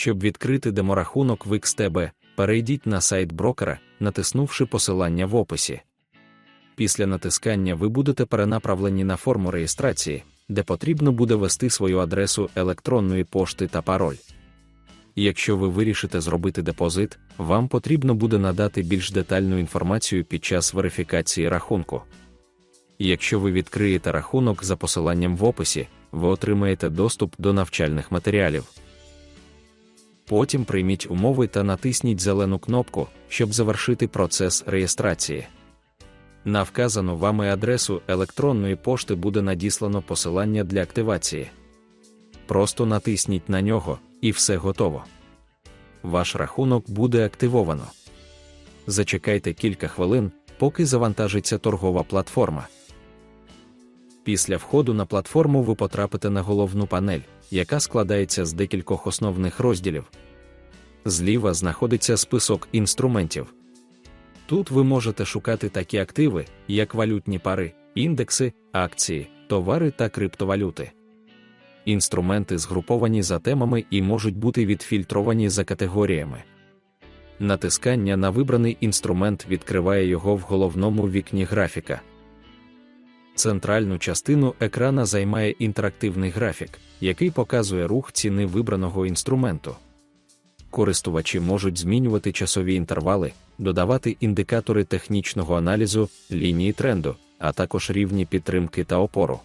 Щоб відкрити деморахунок в XTB, перейдіть на сайт брокера, натиснувши посилання в описі. Після натискання ви будете перенаправлені на форму реєстрації, де потрібно буде ввести свою адресу електронної пошти та пароль. Якщо ви вирішите зробити депозит, вам потрібно буде надати більш детальну інформацію під час верифікації рахунку. Якщо ви відкриєте рахунок за посиланням в описі, ви отримаєте доступ до навчальних матеріалів. Потім прийміть умови та натисніть зелену кнопку, щоб завершити процес реєстрації. На вказану вами адресу електронної пошти буде надіслано посилання для активації. Просто натисніть на нього, і все готово. Ваш рахунок буде активовано. Зачекайте кілька хвилин, поки завантажиться торгова платформа. Після входу на платформу ви потрапите на головну панель, яка складається з декількох основних розділів. Зліва знаходиться список інструментів. Тут ви можете шукати такі активи, як валютні пари, індекси, акції, товари та криптовалюти. Інструменти згруповані за темами і можуть бути відфільтровані за категоріями. Натискання на вибраний інструмент відкриває його в головному вікні графіка. Центральну частину екрана займає інтерактивний графік, який показує рух ціни вибраного інструменту. Користувачі можуть змінювати часові інтервали, додавати індикатори технічного аналізу, лінії тренду, а також рівні підтримки та опору.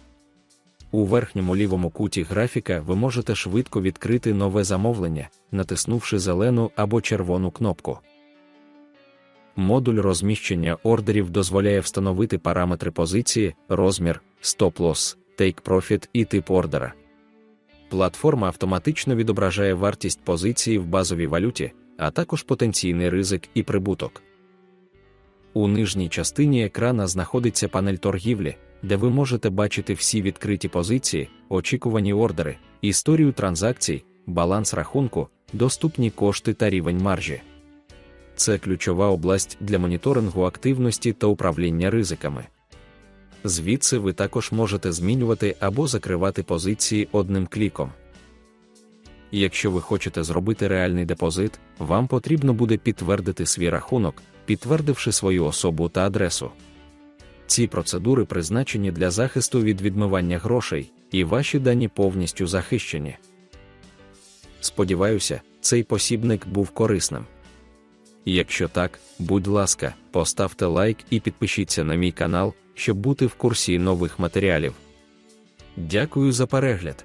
У верхньому лівому куті графіка ви можете швидко відкрити нове замовлення, натиснувши зелену або червону кнопку. Модуль розміщення ордерів дозволяє встановити параметри позиції, розмір, стоп-лосс, take-profit і тип ордера. Платформа автоматично відображає вартість позиції в базовій валюті, а також потенційний ризик і прибуток. У нижній частині екрана знаходиться панель торгівлі, де ви можете бачити всі відкриті позиції, очікувані ордери, історію транзакцій, баланс рахунку, доступні кошти та рівень маржі. Це ключова область для моніторингу активності та управління ризиками. Звідси ви також можете змінювати або закривати позиції одним кліком. Якщо ви хочете зробити реальний депозит, вам потрібно буде підтвердити свій рахунок, підтвердивши свою особу та адресу. Ці процедури призначені для захисту від відмивання грошей, і ваші дані повністю захищені. Сподіваюся, цей посібник був корисним. Якщо так, будь ласка, поставте лайк і підпишіться на мій канал, щоб бути в курсі нових матеріалів. Дякую за перегляд!